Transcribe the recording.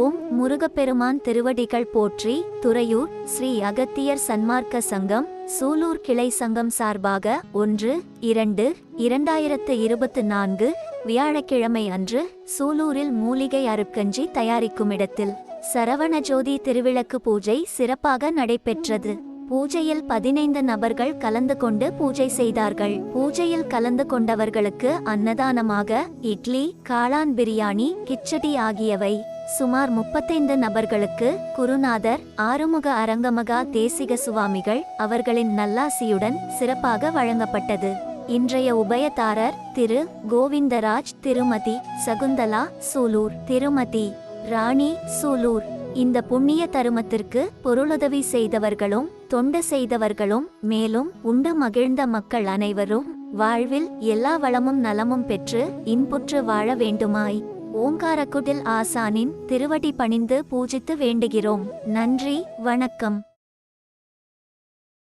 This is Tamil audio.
ஓம் முருகப்பெருமான் திருவடிகள் போற்றி துறையூர் ஸ்ரீ அகத்தியர் சன்மார்க்க சங்கம் சூலூர் கிளை சங்கம் சார்பாக ஒன்று இரண்டு இரண்டாயிரத்து இருபத்து நான்கு வியாழக்கிழமை அன்று சூலூரில் மூலிகை அருட்கஞ்சி தயாரிக்கும் இடத்தில் சரவணஜோதி திருவிளக்கு பூஜை சிறப்பாக நடைபெற்றது. பூஜையில் பதினைந்து நபர்கள் கலந்து கொண்டு பூஜை செய்தார்கள். பூஜையில் கலந்து கொண்டவர்களுக்கு அன்னதானமாக இட்லி காளான் பிரியாணி கிச்சடி ஆகியவை சுமார் முப்பத்தைந்து நபர்களுக்கு குருநாதர் ஆறுமுக அரங்கமகா தேசிக சுவாமிகள் அவர்களின் நல்லாசியுடன் சிறப்பாக வழங்கப்பட்டது. இன்றைய உபயதாரர் திரு கோவிந்தராஜ் திருமதி சகுந்தலா சூலூர். திருமதி ராணி சூலூர். இந்த புண்ணிய தருமத்திற்கு பொருளுதவி செய்தவர்களும் தொண்டு செய்தவர்களும் மேலும் உண்டு மகிழ்ந்த மக்கள் அனைவரும் வாழ்வில் எல்லா வளமும் நலமும் பெற்று இன்புற்று வாழ வேண்டுமாய். ஓங்காரக்குடில் ஆசானின் திருவடி பணிந்து பூஜித்து வேண்டுகிறோம். நன்றி வணக்கம்.